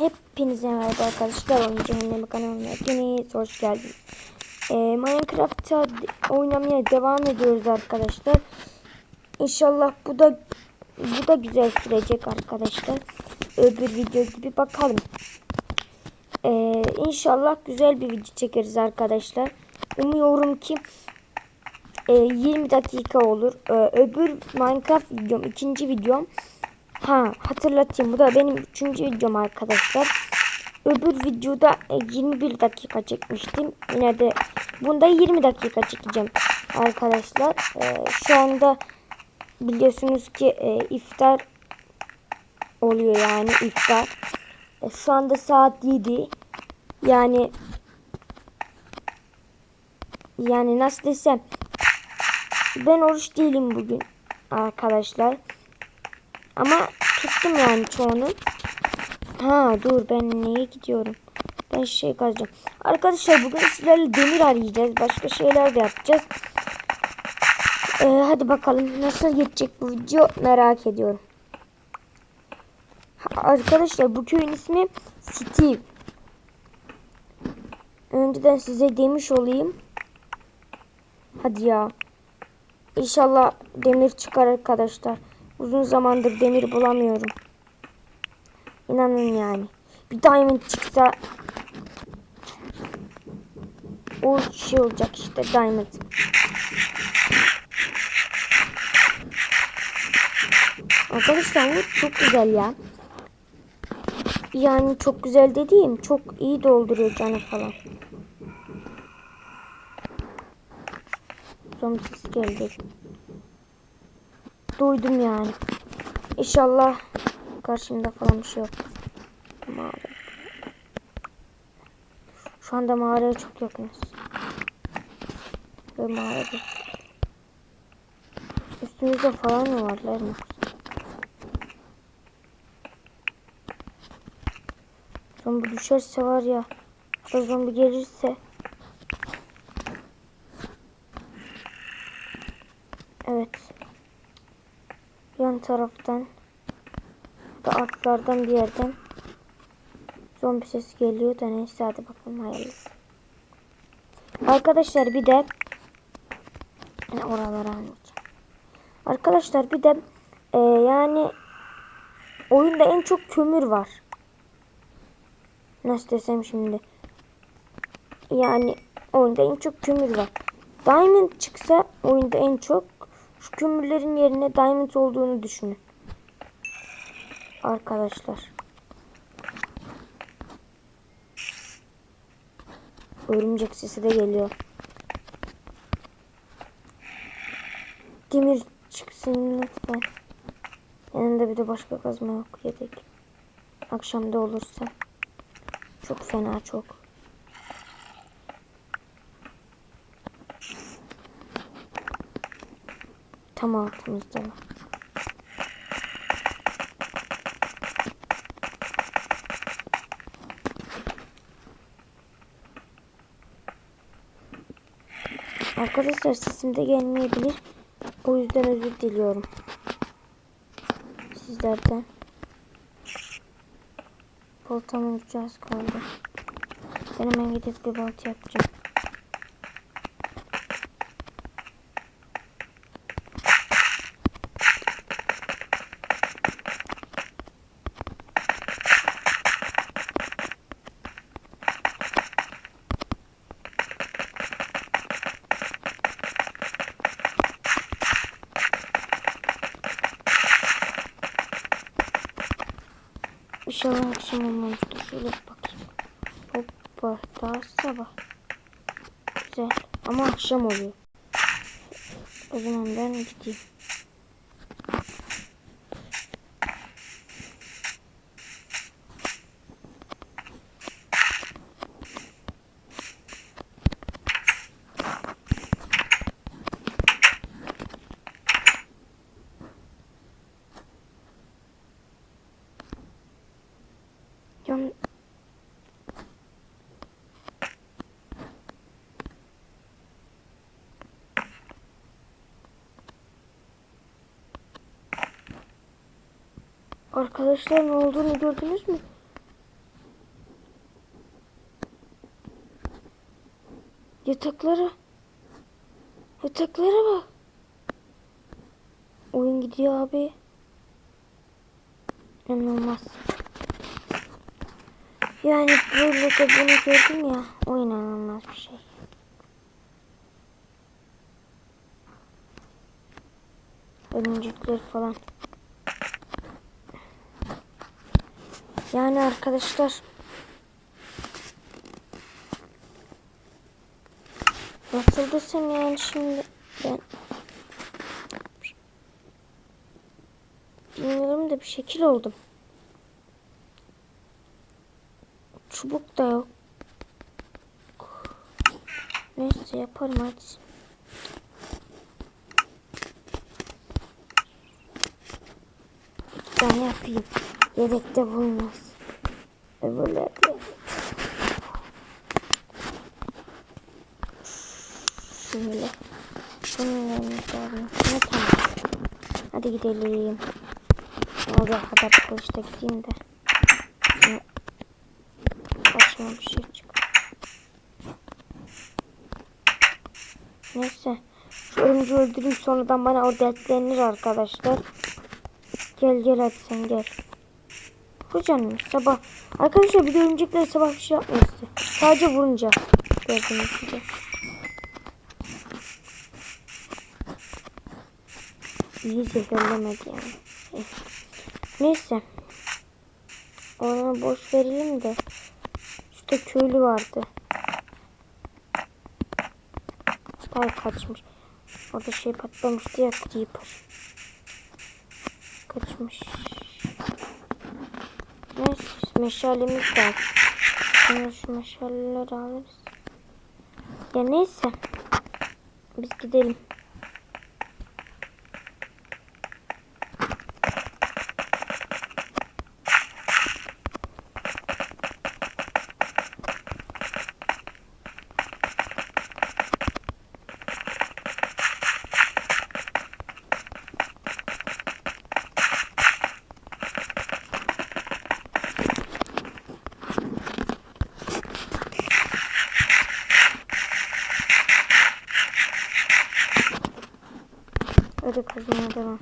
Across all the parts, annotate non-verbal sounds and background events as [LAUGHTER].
Hepinize merhaba arkadaşlar. Oyun Cehennemi kanalına hepiniz hoş geldiniz. Ee, Minecraft'ta oynamaya devam ediyoruz arkadaşlar. İnşallah bu da bu da güzel sürecek arkadaşlar. Öbür video gibi bakalım. Ee, inşallah güzel bir video çekeriz arkadaşlar. Umuyorum ki e, 20 dakika olur. Ee, öbür Minecraft videom, ikinci videom Ha hatırlatayım bu da benim üçüncü videom arkadaşlar. Öbür videoda e, 21 dakika çekmiştim. Yine de bunda 20 dakika çekeceğim arkadaşlar. Ee, şu anda biliyorsunuz ki e, iftar oluyor yani iftar. E, şu anda saat 7. Yani yani nasıl desem ben oruç değilim bugün arkadaşlar. Ama tuttum yani çoğunu. Ha dur ben neye gidiyorum? Ben şey kazacağım. Arkadaşlar bugün sizlerle demir arayacağız. Başka şeyler de yapacağız. Ee, hadi bakalım nasıl geçecek bu video merak ediyorum. Arkadaşlar bu köyün ismi Steve. Önceden size demiş olayım. Hadi ya. İnşallah demir çıkar arkadaşlar. Uzun zamandır demir bulamıyorum. İnanın yani. Bir diamond çıksa o şey olacak işte diamond. Arkadaşlar bu çok güzel ya. Yani çok güzel dediğim çok iyi dolduruyor canı falan. Zombi geldi. Duydum yani. İnşallah karşımda falan bir şey yok. Mağara. Şu anda mağaraya çok yakınız. Ve mağarada. Üstümüzde falan mı var lan? Zombi düşerse var ya. Ya zombi gelirse. Evet yan taraftan da altlardan bir yerden zombi sesi geliyor da neyse hadi bakalım hayırlısı. Arkadaşlar bir de yani oralara almayacağım. Arkadaşlar bir de e, yani oyunda en çok kömür var. Nasıl desem şimdi. Yani oyunda en çok kömür var. Diamond çıksa oyunda en çok şu kömürlerin yerine diamond olduğunu düşünün. Arkadaşlar. Örümcek sesi de geliyor. Demir çıksın lütfen. Yanında bir de başka kazma yok yedek. Akşamda olursa. Çok fena çok. Tam altımızda. Arkadaşlar sesim de gelmeyebilir. O yüzden özür diliyorum. Sizlerden. Baltamın az kaldı. Ben hemen gidip bir balta yapacağım. İnşallah akşam olmamıştır. Şöyle bakayım. Hoppa daha sabah. Güzel. Ama akşam oluyor. O zaman ben gideyim. Arkadaşlar ne olduğunu gördünüz mü? Yataklara. Yataklara bak. Oyun gidiyor abi. İnanılmaz. Yani böyle de bunu gördüm ya. O inanılmaz bir şey. Örümcekler falan. Yani arkadaşlar Nasıl desem yani şimdi ben bilmiyorum da bir şekil oldum. Çubuk da yok. Neyse yaparım hadi. Tane yapayım. Yedekte bulunmaz. Öbürlerde. Şöyle. Hadi gidelim. Oraya kadar kılıçta gideyim de. Başıma bir şey çık. Neyse. Şu örümcüğü öldüreyim sonradan bana o dertlenir arkadaşlar. Gel gel hadi sen gel. Hocam sabah. Arkadaşlar bir de örümcekler sabah bir şey yapmıyor. Sadece vurunca. Gördüğünüz gibi. İyi zehirlemedi yani. Eh. Neyse. Onu boş verelim de. Şurada köylü vardı. Ay kaçmış. Orada şey patlamıştı ya creeper. Kaçmış. Neyse meşalemiz var. Şimdi şu meşaleleri alırız. Ya neyse. Biz gidelim. Hadi kazmaya devam.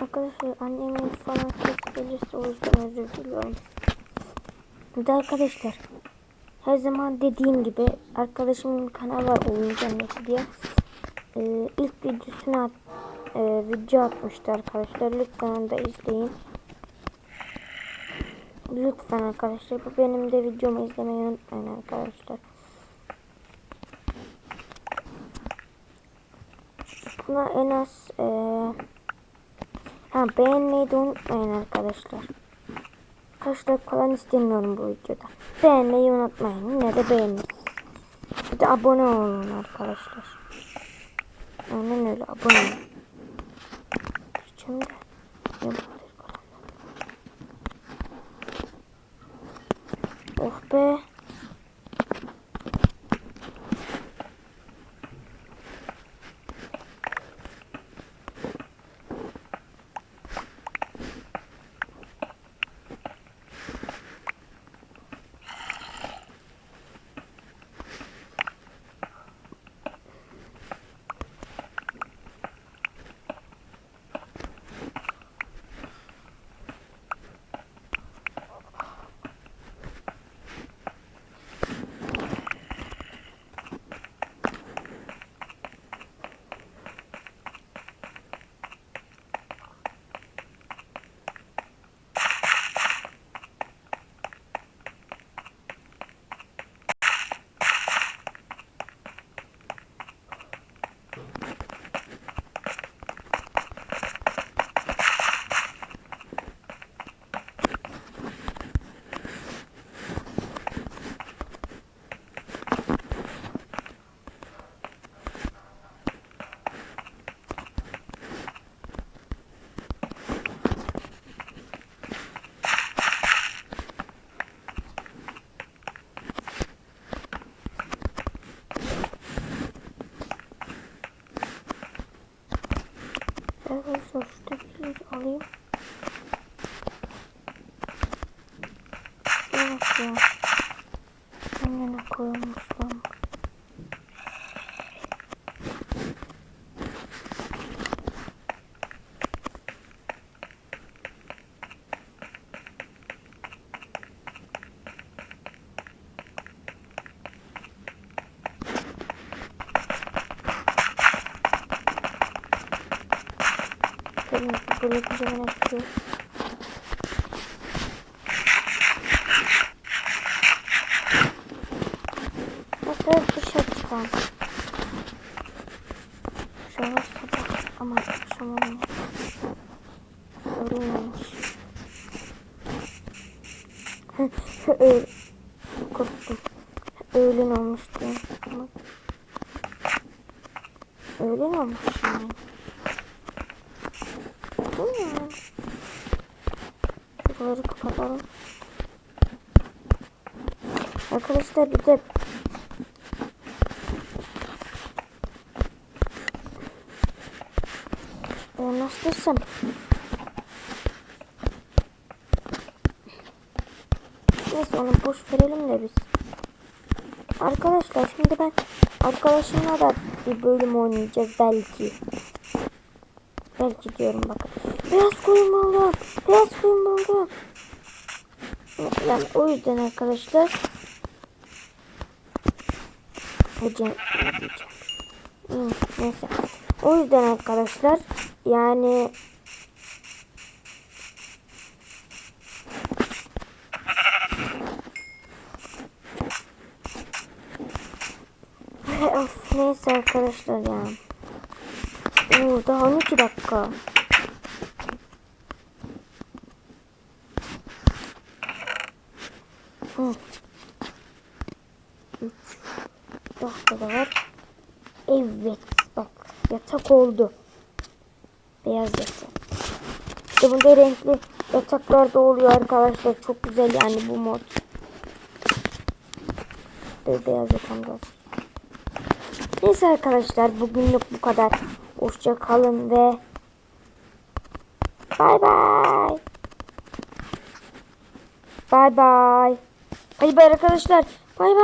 Arkadaşlar annemin falan ses gelirse o yüzden özür diliyorum. De arkadaşlar her zaman dediğim gibi arkadaşımın kanalı var oyun cenneti diye. Ee, ilk videosunu at, e, video atmıştı arkadaşlar. Lütfen onu da izleyin. Lütfen arkadaşlar. Bu benim de videomu izlemeyi unutmayın arkadaşlar. Buna en az e, ha, beğenmeyi de unutmayın arkadaşlar. Kaç falan istemiyorum bu videoda. Beğenmeyi unutmayın. Yine de beğenin. Bir de abone olun arkadaşlar. Aynen öyle abone olun. Budur Oh be. Böyle kocaman açıyor. Nasıl dışarı çıkalım? Şöyle sabah ama akşam olmuş. Öyleymiş. Öyle. Korktum. Öğlen olmuş diye. Ama öğlen olmuş yani. Ya? Şuraları kapatalım. Arkadaşlar bir de e, nasıl desem Neyse onu boş verelim de biz. Arkadaşlar şimdi ben arkadaşımla da bir bölüm oynayacağız belki. Belki diyorum bakın. Beyaz koyun buldum. Beyaz koyun buldum. Yani o yüzden arkadaşlar. Hocam neyse. O yüzden arkadaşlar yani [LAUGHS] of neyse arkadaşlar ya. Oo, daha 12 dakika. Dakika da var. Evet bak yatak oldu. Beyaz yatak. İşte bunda renkli yataklar da oluyor arkadaşlar. Çok güzel yani bu mod. De beyaz yatağım da. Neyse arkadaşlar bugünlük bu kadar. Hoşça kalın ve bay bay. Bay bay. Bay bay arkadaşlar. Bay bay.